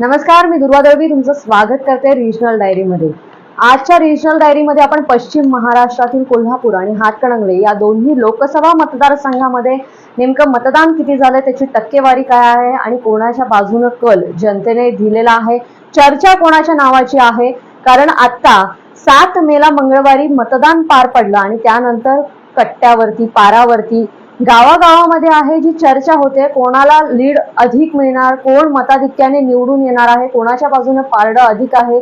नमस्कार मी दुर्वा दळवी तुमचं स्वागत करते रिजनल डायरीमध्ये आजच्या रिजनल डायरीमध्ये आपण पश्चिम महाराष्ट्रातील कोल्हापूर आणि हातकणंगले या दोन्ही लोकसभा मतदारसंघामध्ये नेमकं मतदान किती झालं त्याची टक्केवारी काय आहे आणि कोणाच्या बाजूनं कल जनतेने दिलेला आहे चर्चा कोणाच्या नावाची आहे? कारण आता सात मेला मंगळवारी मतदान पार पडलं आणि त्यानंतर कट्ट्यावरती पारावरती गावागावामध्ये आहे जी चर्चा होते कोणाला लीड अधिक मिळणार कोण मताधिक्याने निवडून येणार आहे कोणाच्या बाजूने पारडं अधिक आहे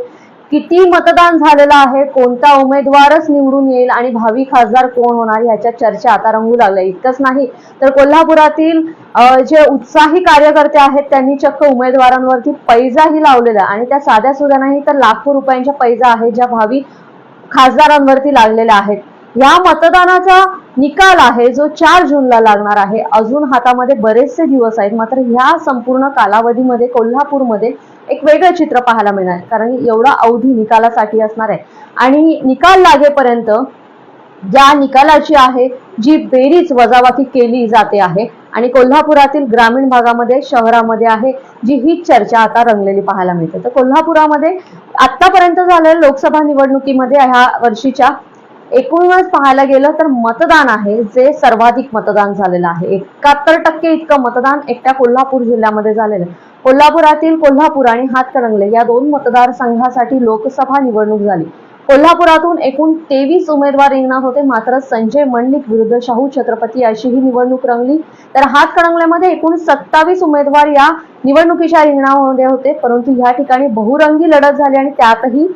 किती मतदान झालेलं आहे कोणता उमेदवारच निवडून येईल आणि भावी खासदार कोण होणार ह्याच्या चर्चा आता रंगू लागल्या. इतकंच नाही तर कोल्हापुरातील जे उत्साही कार्यकर्ते आहेत त्यांनी चक्क उमेदवारांवरती पैजाही लावलेला आहे आणि त्या साध्या सुद्धा नाही तर लाखो रुपयांच्या पैजा आहेत ज्या भावी खासदारांवरती लागलेल्या आहेत. या मतदानाचा निकाल आहे जो चार जूनला लागणार आहे. अजून हातामध्ये बरेचसे दिवस आहेत. मात्र ह्या संपूर्ण कालावधीमध्ये कोल्हापूरमध्ये एक वेगळं चित्र पाहायला मिळणार कारण एवढा अवधी निकालासाठी असणार आहे. आणि निकाल लागेपर्यंत ज्या निकालाची आहे जी बेरीज वजाबाकी केली जाते आहे आणि कोल्हापुरातील ग्रामीण भागामध्ये शहरामध्ये आहे जी ही चर्चा आता रंगलेली पाहायला मिळते. तर कोल्हापुरामध्ये आतापर्यंत झालेल्या लोकसभा निवडणुकीमध्ये ह्या वर्षीच्या एकूणच पाहायला गेलं तर मतदान आहे जे सर्वाधिक मतदान झालेलं आहे. एकाहत्तर टक्के इतकं मतदान एकट्या कोल्हापूर जिल्ह्यामध्ये झालेलं आहे. कोल्हापुरातील कोल्हापूर आणि हातकणंगले या दोन मतदारसंघासाठी लोकसभा निवडणूक झाली. कोल्हापुरातून एकूण तेवीस उमेदवार रिंगणात होते मात्र संजय मंडलिक विरुद्ध शाहू छत्रपती अशी ही निवडणूक रंगली. तर हातकणंगल्यामध्ये एकूण सत्तावीस उमेदवार या निवडणुकीच्या रिंगणामध्ये होते परंतु या ठिकाणी बहुरंगी लढत झाली आणि त्यातही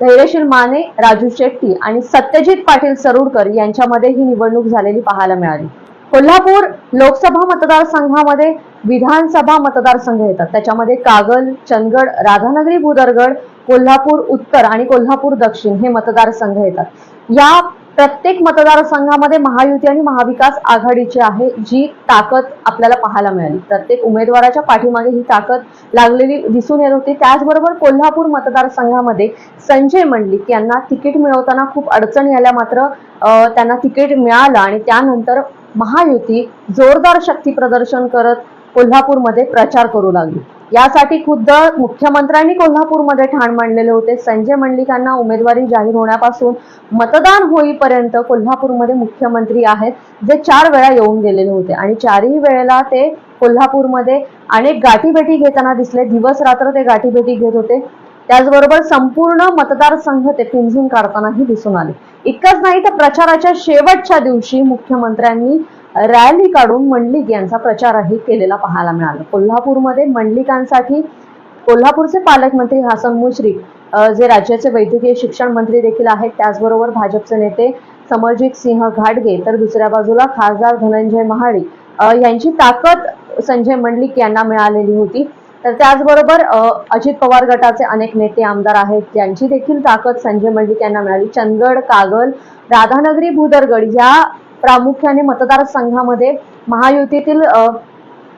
धैर्यशील माने राजू शेट्टी आणि सत्यजित पाटील सरुडकर यांच्यामध्ये ही निवडणूक झालेली पाहायला मिळाली. कोल्हापूर लोकसभा मतदारसंघामध्ये विधानसभा मतदारसंघ येतात. त्याच्यामध्ये कागल चंदगड राधानगरी भुदरगड कोल्हापूर उत्तर आणि कोल्हापूर दक्षिण हे मतदारसंघ येतात. या प्रत्येक मतदारसंघामध्ये महायुती आणि महाविकास आघाडीची आहे जी ताकद आपल्याला पाहायला मिळाली. प्रत्येक उमेदवाराच्या पाठीमागे ही ताकद लागलेली दिसून येत होती. त्याचबरोबर कोल्हापूर मतदारसंघामध्ये संजय मंडलिक यांना तिकीट मिळवताना खूप अडचणी आल्या मात्र त्यांना तिकीट मिळालं आणि त्यानंतर महायुती जोरदार शक्ती प्रदर्शन करत कोल्हापूरमध्ये प्रचार करू लागली. यासाठी खुद्द मुख्यमंत्र्यांनी कोल्हापूरमध्ये ठाण मांडलेले होते. संजय मंडलिकांना उमेदवारी जाहीर होण्यापासून मतदान होईपर्यंत कोल्हापूरमध्ये मुख्यमंत्री आहेत जे चार वेळा येऊन गेलेले होते. आणि चारही वेळेला ते कोल्हापूरमध्ये अनेक गाठीभेटी घेताना दिसले. दिवस रात्र ते गाठीभेटी घेत होते. त्याचबरोबर संपूर्ण मतदारसंघ ते पिंजून काढतानाही दिसून आले. इतकंच नाही तर प्रचाराच्या शेवटच्या दिवशी मुख्यमंत्र्यांनी रॅली काढून मंडलिक यांचा प्रचारही केलेला पाहायला मिळाला. कोल्हापूरमध्ये मंडलिकांसाठी कोल्हापूरचे पालकमंत्री हसन मुश्रीफ जे राज्याचे वैद्यकीय शिक्षण मंत्री देखील आहेत त्याचबरोबर भाजपचे नेते समरजित सिंह घाटगे तर दुसऱ्या बाजूला खासदार धनंजय महाडिक यांची ताकद संजय मंडलिक यांना मिळालेली होती. तर त्याचबरोबर अजित पवार गटाचे अनेक नेते आमदार आहेत ज्यांची देखील ताकद संजय मंडलिक यांना मिळाली. चंदगड कागल राधानगरी भूदरगड या प्रामुख्याने मतदारसंघामध्ये महायुतीतील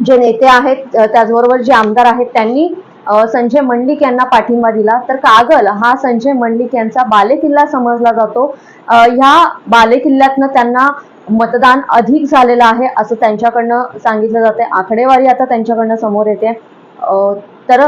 जे नेते आहेत त्याचबरोबर जे आमदार आहेत त्यांनी संजय मंडलिक यांना पाठिंबा दिला. तर कागल हा संजय मंडलिक यांचा बालेकिल्ला समजला जातो. ह्या बालेकिल्ल्यातनं त्यांना मतदान अधिक झालेलं आहे असं त्यांच्याकडनं सांगितलं जाते आकडेवारी आता त्यांच्याकडनं समोर येते. तर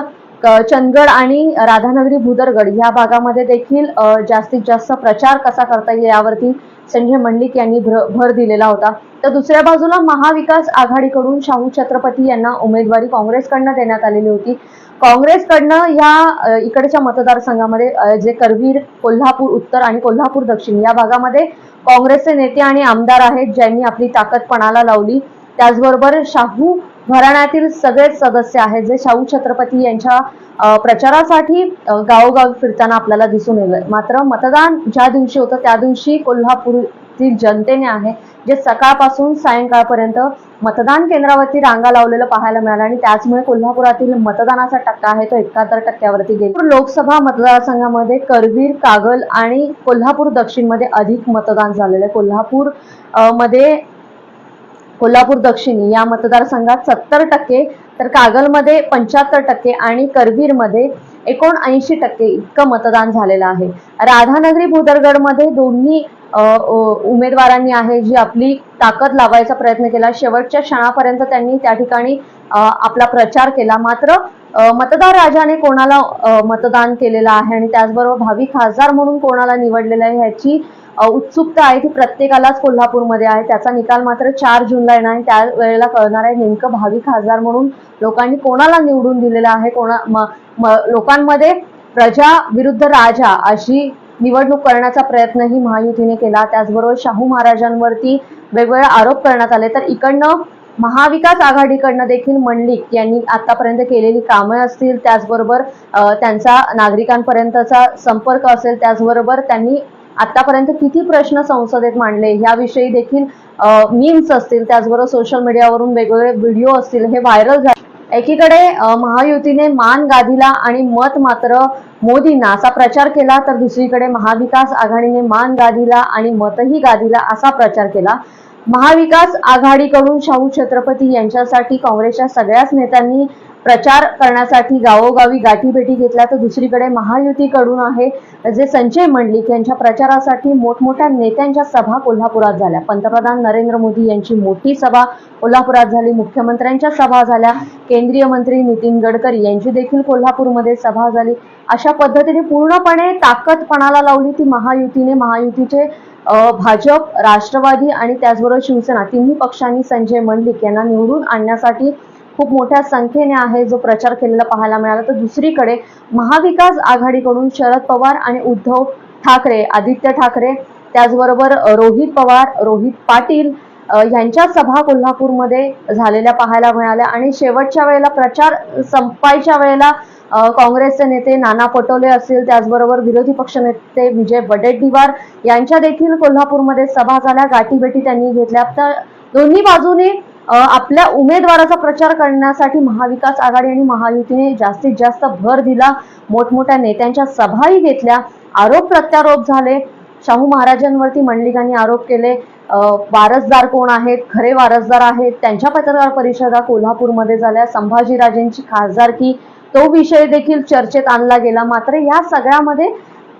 चंदगड आणि राधानगरी भुदरगड या भागामध्ये देखील जास्तीत जास्त प्रचार कसा करता येईल यावरती संजय मंडलिक यांनी भर दिलेला होता. तर दुसऱ्या बाजूला महाविकास आघाडीकडून शाहू छत्रपती यांना उमेदवारी काँग्रेसकडनं देण्यात आलेली होती. काँग्रेसकडनं या इकडच्या मतदारसंघामध्ये जे करवीर कोल्हापूर उत्तर आणि कोल्हापूर दक्षिण या भागामध्ये काँग्रेसचे नेते आणि आमदार आहेत ज्यांनी आपली ताकद पणाला लावली. त्याचबरोबर शाहू घराण्यातील सगळेच सदस्य आहेत जे शाहू छत्रपती यांच्या प्रचारासाठी गावोगावी फिरताना आपल्याला दिसून येईल मात्र मतदान ज्या दिवशी होतं त्या दिवशी कोल्हापूरतील जनतेने आहे जे सकाळपासून सायंकाळपर्यंत मतदान केंद्रावरती रांगा लावलेलं पाहायला मिळालं आणि त्याचमुळे कोल्हापुरातील मतदानाचा टक्का आहे तो एकाहत्तर टक्क्यावरती गेला. लोकसभा मतदारसंघामध्ये करवीर कागल आणि कोल्हापूर दक्षिणमध्ये अधिक मतदान झालेलं आहे. कोल्हापूरमध्ये कोल्हापूर दक्षिण या मतदारसंघात सत्तर टक्के तर कागलमध्ये पंच्याहत्तर टक्के आणि करवीरमध्ये एकोणऐंशी टक्के इतकं मतदान झालेलं आहे. राधानगरी भुदरगडमध्ये दोन्ही उमेदवारांनी आहे जी आपली ताकद लावायचा प्रयत्न केला. शेवटच्या क्षणापर्यंत त्यांनी त्या ठिकाणी आपला प्रचार केला. मात्र मतदार राजाने कोणाला मतदान केलेलं आहे आणि त्याचबरोबर भावी खासदार म्हणून कोणाला निवडलेलं आहे ह्याची उत्सुकता आहे ती प्रत्येकालाच कोल्हापूरमध्ये आहे. त्याचा निकाल मात्र चार जूनला येणार आणि त्या वेळेला कळणार आहे नेमकं भावी खासदार म्हणून लोकांनी कोणाला निवडून दिलेलं आहे कोणा म- म- लोकांमध्ये प्रजा विरुद्ध राजा अशी निवडणूक करण्याचा प्रयत्नही महायुतीने केला. त्याचबरोबर शाहू महाराजांवरती वेगवेगळे आरोप करण्यात आले. तर इकडनं महाविकास आघाडीकडनं देखील मंडलिक यांनी आतापर्यंत केलेली कामं असतील त्याचबरोबर त्यांचा नागरिकांपर्यंतचा संपर्क असेल त्याचबरोबर त्यांनी आतापर्यंत किती प्रश्न संसदेत मांडले याविषयी देखील मीम्स असतील त्याचबरोबर सोशल मीडियावरून वेगवेगळे व्हिडिओ असतील हे व्हायरल झाले. एकीकडे महायुतीने मान गादीला आणि मत मात्र मोदींना असा प्रचार केला तर दुसरीकडे महाविकास आघाडीने मान गादीला आणि मतही गादीला असा प्रचार केला. महाविकास आघाडीकडून शाहू छत्रपती यांच्यासाठी काँग्रेसच्या सगळ्याच नेत्यांनी प्रचार करण्यासाठी गावोगावी गाठीभेटी घेतल्या तर दुसरीकडे महायुतीकडून आहे जे संजय मंडलिक यांच्या प्रचारासाठी मोठमोठ्या नेत्यांच्या सभा कोल्हापुरात झाल्या. पंतप्रधान नरेंद्र मोदी यांची मोठी सभा कोल्हापुरात झाली मुख्यमंत्र्यांच्या सभा झाल्या केंद्रीय मंत्री नितीन गडकरी यांची देखील कोल्हापूरमध्ये सभा झाली. अशा पद्धतीने पूर्णपणे ताकद पणाला लावली ती महायुतीने. महायुतीचे भाजप राष्ट्रवादी आणि त्याचबरोबर शिवसेना तिन्ही पक्षांनी संजय मंडलिक यांना निवडून आणण्यासाठी खूप मोठ्या संख्येने आहे जो प्रचार केलेला पाहायला मिळाला. तर दुसरीकडे महाविकास आघाडीकडून शरद पवार आणि उद्धव ठाकरे आदित्य ठाकरे त्याचबरोबर रोहित पवार रोहित पाटील यांच्या सभा कोल्हापूरमध्ये झालेल्या पाहायला मिळाल्या. आणि शेवटच्या वेळेला प्रचार संपायच्या वेळेला काँग्रेसचे नेते नाना पटोले असतील त्याचबरोबर विरोधी पक्षनेते विजय वडेट्टीवार यांच्या देखील कोल्हापूरमध्ये सभा झाल्या. गाठीभेटी त्यांनी घेतल्या. तर दोन्ही बाजूने आपल्या उमेदवाराचा प्रचार करण्यासाठी महाविकास आघाडी आणि महायुतीने जास्तीत जास्त भर दिला. मोठमोठ्या नेत्यांच्या सभाही घेतल्या. आरोप प्रत्यारोप झाले. शाहू महाराजांवरती मंडलिकांनी आरोप केले. वारसदार कोण आहेत? खरे वारसदार आहेत. त्यांच्या पत्रकार परिषदा कोल्हापूरमध्ये झाल्या. संभाजीराजेंची खासदारकी. तो विषय देखील चर्चेत आणला गेला. मात्र या सगळ्यामध्ये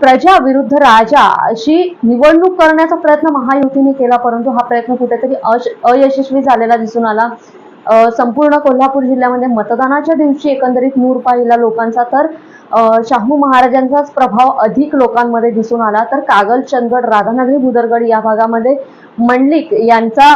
प्रजा विरुद्ध राजा अशी निवडणूक करण्याचा प्रयत्न महायुतीने केला परंतु हा प्रयत्न कुठेतरी अश- अयशस्वी झालेला दिसून आला. संपूर्ण कोल्हापूर जिल्ह्यामध्ये मतदानाच्या दिवशी एकंदरीत नूर पाहिला लोकांचा तर शाहू महाराजांचाच प्रभाव अधिक लोकांमध्ये दिसून आला. तर कागल चंदगड राधानगरी बुदरगड या भागामध्ये मंडलिक यांचा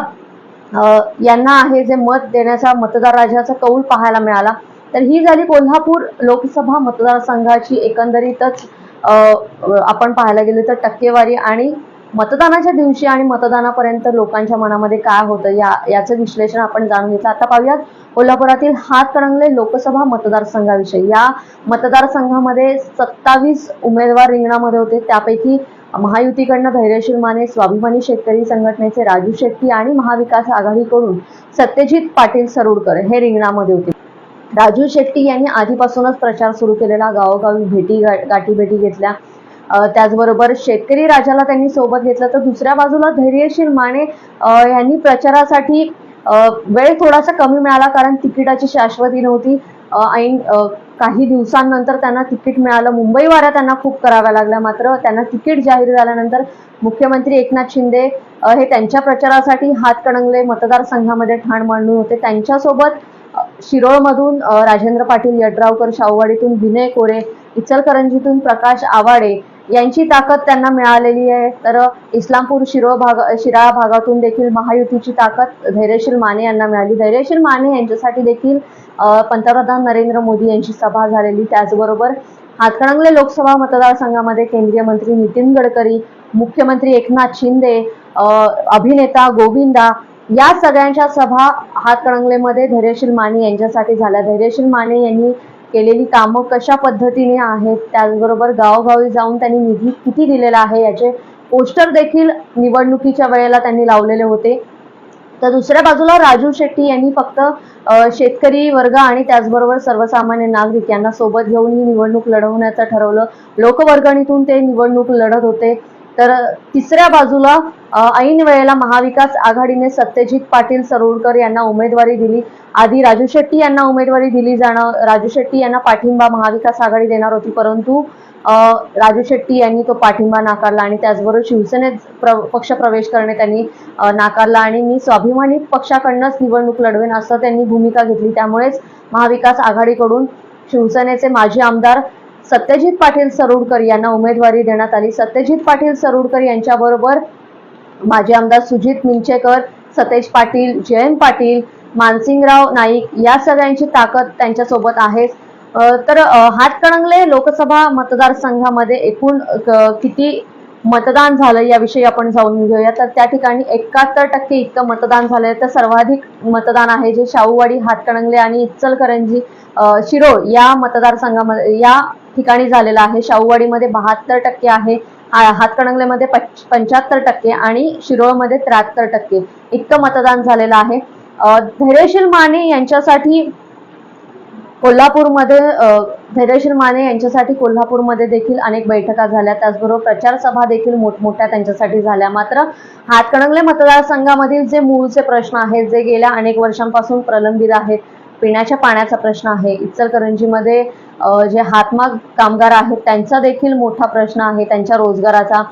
यांना आहे जे मत देण्याचा मतदार राजाचा कौल पाहायला मिळाला. तर ही झाली कोल्हापूर लोकसभा मतदारसंघाची एकंदरीतच आपण पाहायला गेलो तर टक्केवारी आणि मतदानाच्या दिवशी आणि मतदानापर्यंत लोकांच्या मनामध्ये काय होतं या याचं विश्लेषण आपण जाणून घेतलं. आता पाहूयात कोल्हापुरातील हातकणंगले लोकसभा मतदारसंघाविषयी. या मतदारसंघामध्ये सत्तावीस उमेदवार रिंगणामध्ये होते. त्यापैकी महायुतीकडनं धैर्यशील माने स्वाभिमानी शेतकरी संघटनेचे राजू शेट्टी आणि महाविकास आघाडीकडून सत्यजित पाटील सरोडकर हे रिंगणामध्ये होते. राजू शेट्टी यांनी आधीपासूनच प्रचार सुरू केलेला गावोगावी भेटी गा- गाठीभेटी घेतल्या. त्याचबरोबर शेतकरी राजाला त्यांनी सोबत घेतलं. तर दुसऱ्या बाजूला धैर्यशील माने यांनी प्रचारासाठी वेळ थोडासा कमी मिळाला कारण तिकिटाची शाश्वती नव्हती. ऐन काही दिवसांनंतर त्यांना तिकीट मिळालं. मुंबई वाऱ्या त्यांना खूप कराव्या लागल्या. मात्र त्यांना तिकीट जाहीर झाल्यानंतर मुख्यमंत्री एकनाथ शिंदे हे त्यांच्या प्रचारासाठी हातकणंगले मतदारसंघामध्ये ठाण मांडून होते. त्यांच्यासोबत शिरोळमधून राजेंद्र पाटील यड्रावकर शाहूवाडीतून विनय कोरे इचलकरंजीतून प्रकाश आवाडे यांची ताकद त्यांना मिळालेली आहे. तर इस्लामपूर शिरोळ भाग शिराळा भागातून देखील महायुतीची ताकद धैर्यशील माने यांना मिळाली. धैर्यशील माने यांच्यासाठी देखील पंतप्रधान नरेंद्र मोदी यांची सभा झालेली. त्याचबरोबर हातकणंगले लोकसभा मतदारसंघामध्ये केंद्रीय मंत्री नितीन गडकरी मुख्यमंत्री एकनाथ शिंदे अभिनेता गोविंदा या सगळ्यांच्या सभा हातकणंगलेमध्ये धैर्यशील माने यांच्यासाठी झाल्या. धैर्यशील माने यांनी केलेली कामं कशा पद्धतीने आहेत त्याचबरोबर गावोगावी जाऊन त्यांनी निधी किती दिलेला आहे याचे पोस्टर देखील निवडणुकीच्या वेळेला त्यांनी लावलेले होते. तर दुसऱ्या बाजूला राजू शेट्टी यांनी फक्त शेतकरी वर्ग आणि त्याचबरोबर सर्वसामान्य नागरिक यांना सोबत घेऊन ही निवडणूक लढवण्याचं ठरवलं. लोकवर्गणीतून ते निवडणूक लढत होते. तर तिसऱ्या बाजूला ऐन वेळेला महाविकास आघाडीने सत्यजित पाटील सरोडकर यांना उमेदवारी दिली. आधी राजू शेट्टी यांना उमेदवारी दिली जाणं राजू शेट्टी यांना पाठिंबा महाविकास आघाडी देणार होती परंतु राजू शेट्टी यांनी तो पाठिंबा नाकारला आणि त्याचबरोबर शिवसेनेत प्र पक्ष प्रवेश करणे त्यांनी नाकारला आणि मी स्वाभिमानी पक्षाकडनंच निवडणूक लढवेन असं त्यांनी भूमिका घेतली. त्यामुळेच महाविकास आघाडीकडून शिवसेनेचे माजी आमदार सत्यजित पाटील सरोडकर यांना उमेदवारी देण्यात आली. सत्यजित पाटील सरोडकर यांच्याबरोबर माजी आमदार सुजित मिंचेकर सतेज पाटील जयंत पाटील मानसिंगराव नाईक या सगळ्यांची ताकद त्यांच्यासोबत आहे. तर हातकणंगले लोकसभा मतदारसंघामध्ये एकूण किती मतदान झालं याविषयी आपण जाऊन घेऊया तर त्या ठिकाणी एकाहत्तर टक्के इतकं मतदान झालंय. तर सर्वाधिक मतदान आहे जे शाहूवाडी हातकणंगले आणि इचलकरंजी शिरोळ या मतदारसंघामध्ये या ठिकाणी झालेलं आहे. शाहूवाडीमध्ये बहात्तर टक्के आहे हा- हातकणंगलेमध्ये पंच्याहत्तर टक्के आणि शिरोळमध्ये त्र्याहत्तर टक्के इतकं मतदान झालेलं आहे. धैर्यशील माने यांच्यासाठी कोल्हापूरमध्ये धैर्यशील माने यांच्यासाठी कोल्हापूरमध्ये देखील अनेक बैठका झाल्या. त्याचबरोबर प्रचार सभा देखील मोठमोठ्या त्यांच्यासाठी झाल्या. मात्र हातकणंगले मतदारसंघामधील जे मूळचे प्रश्न आहेत जे गेल्या अनेक वर्षांपासून प्रलंबित आहेत पिण्याच्या पाण्याचा प्रश्न आहे इचलकरंजीमध्ये जे हातमाग कामगार आहेत त्यांचा देखील मोठा प्रश्न आहे त्यांच्या रोजगाराचा.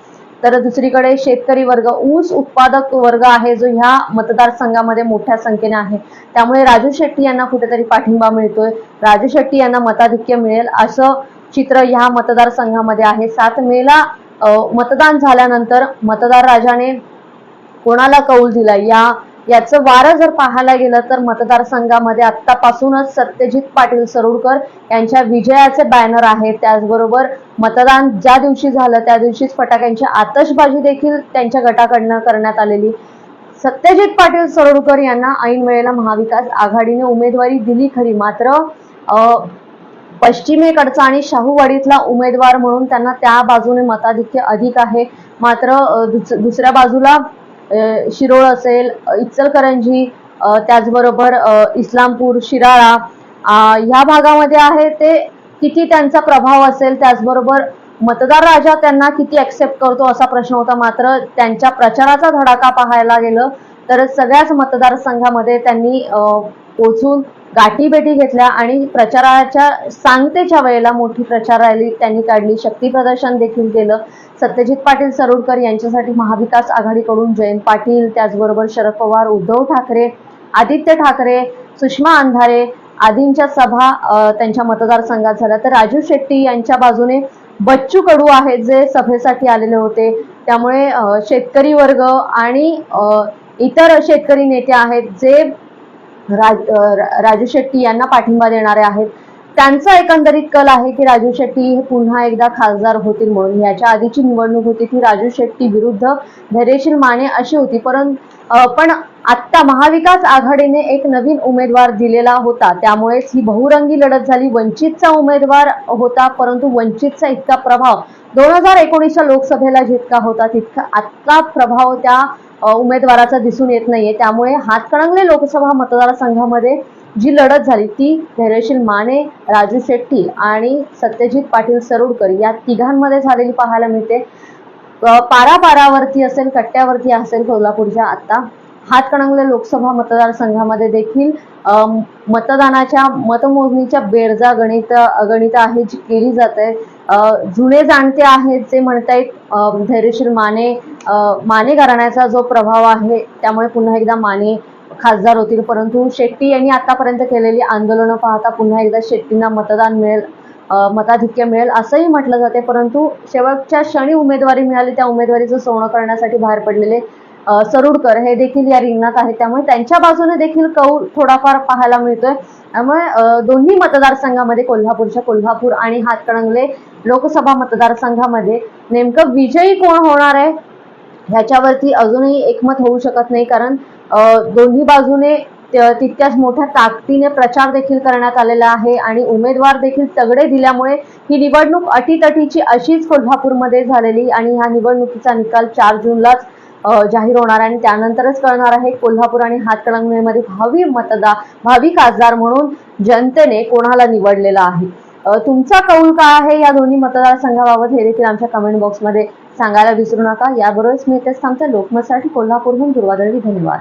तर दुसरीकडे शेतकरी वर्ग ऊस उत्पादक वर्ग आहे जो ह्या मतदारसंघामध्ये मोठ्या संख्येने आहे. त्यामुळे राजू शेट्टी यांना कुठेतरी पाठिंबा मिळतोय. राजू शेट्टी यांना मताधिक्य मिळेल असं चित्र ह्या मतदारसंघामध्ये आहे. सात मेला मतदान झाल्यानंतर मतदार राजाने कोणाला कौल दिला? या याचं वारं जर पाहायला गेलं तर मतदारसंघामध्ये आत्तापासूनच सत्यजित पाटील सरोडकर यांच्या विजयाचे बॅनर आहेत. त्याचबरोबर मतदान ज्या दिवशी झालं त्या दिवशीच फटाक्यांची आतषबाजी देखील त्यांच्या गटाकडनं करण्यात आलेली. सत्यजित पाटील सरोडकर यांना ऐन वेळेला महाविकास आघाडीने उमेदवारी दिली खरी. मात्र पश्चिमेकडचा आणि शाहूवाडीतला उमेदवार म्हणून त्यांना त्या बाजूने मताधिक्य अधिक आहे. मात्र दुस- दुसऱ्या बाजूला शिरोळ असेल इचलकरंजी त्याचबरोबर इस्लामपूर शिराळा ह्या भागामध्ये आहे ते किती त्यांचा प्रभाव असेल त्याचबरोबर मतदार राजा त्यांना किती ऍक्सेप्ट करतो असा प्रश्न होता. मात्र त्यांच्या प्रचाराचा धडाका पाहायला गेलं तर सगळ्याच मतदारसंघामध्ये त्यांनी पोचून गाठीभेटी घेतल्या आणि प्रचाराच्या सांगतेच्या वेळेला मोठी प्रचार रॅली त्यांनी काढली. शक्ती प्रदर्शन देखील केलं. सत्यजित पाटील सरोडकर यांच्यासाठी महाविकास आघाडीकडून जयंत पाटील त्याचबरोबर शरद पवार उद्धव ठाकरे आदित्य ठाकरे सुषमा अंधारे आदींच्या सभा त्यांच्या मतदारसंघात झाल्या. तर राजू शेट्टी यांच्या बाजूने बच्चू कडू आहेत जे सभेसाठी आलेले होते. त्यामुळे शेतकरी वर्ग आणि इतर शेतकरी नेते आहेत जे राज रा- राजू शेट्टी यांना पाठिंबा देणारे आहेत. त्यांचा एकंदरीत कल आहे की राजू शेट्टी हे पुन्हा एकदा खासदार होतील म्हणून. याच्या आधीची निवडणूक होती ती राजू शेट्टी विरुद्ध धैर्यशील माने अशी होती. परंतु पण आत्ता महाविकास आघाडीने एक नवीन उमेदवार दिलेला होता. त्यामुळेच ही बहुरंगी लढत झाली. वंचितचा उमेदवार होता परंतु वंचितचा इतका प्रभाव दोन हजार एकोणीसच्या लोकसभेला जितका होता तितका आत्ता प्रभाव त्या उमेदवाराचा दिसून येत नाहीये. त्यामुळे हातकणंगले लोकसभा मतदारसंघामध्ये जी लढत झाली ती धैर्यशील माने राजू शेट्टी आणि सत्यजित पाटील सरोडकर या तिघांमध्ये झालेली पाहायला मिळते. पारापारावरती असेल कट्ट्यावरती असेल कोल्हापूरच्या आता हातकणंगले लोकसभा मतदारसंघामध्ये देखील मतदानाच्या मतमोजणीच्या बेरजा गणित गणित आहे जी केली जात. आहे जुने जाणते आहेत जे म्हणतायत अ, धैर्यशील माने माने घराण्याचा जो प्रभाव आहे त्यामुळे पुन्हा एकदा माने खासदार होतील. परंतु शेट्टी यांनी आतापर्यंत केलेली आंदोलनं पाहता पुन्हा एकदा शेट्टींना मतदान मिळेल मताधिक्य मिळेल असंही म्हटलं जाते. परंतु शेवटच्या क्षणी उमेदवारी मिळाली त्या उमेदवारीचं सोनं करण्यासाठी बाहेर पडलेले सरुडकर हे देखील या रिंगणात आहेत. त्यामुळे त्यांच्या बाजूने देखील कौल थोडाफार पाहायला मिळतोय. त्यामुळे दोन्ही मतदारसंघामध्ये कोल्हापूरच्या कोल्हापूर आणि हातकणंगले लोकसभा मतदारसंघामध्ये नेमकं विजयी कोण होणार आहे ह्याच्यावरती अजूनही एकमत होऊ शकत नाही. कारण दोन्ही बाजूने तितक्याच मोठ्या ताकदीने प्रचार देखील करण्यात आलेला आहे आणि उमेदवार देखील तगडे दिल्यामुळे ही निवडणूक अटीतटीची अशीच कोल्हापूरमध्ये झालेली आणि ह्या निवडणुकीचा निकाल चार जूनलाच जाहीर होणार आहे आणि त्यानंतरच कळणार आहे कोल्हापूर आणि हातकणंगलेमध्ये भावी मतदार भावी खासदार म्हणून जनतेने कोणाला निवडलेला आहे? तुमचा कौल काय आहे या दोन्ही मतदारसंघाबाबत हे देखील आमच्या कमेंट बॉक्समध्ये सांगायला विसरू नका. याबरोबरच मी इथेच थांबते. लोकमतसाठी कोल्हापूरहून दुर्वादळी धन्यवाद.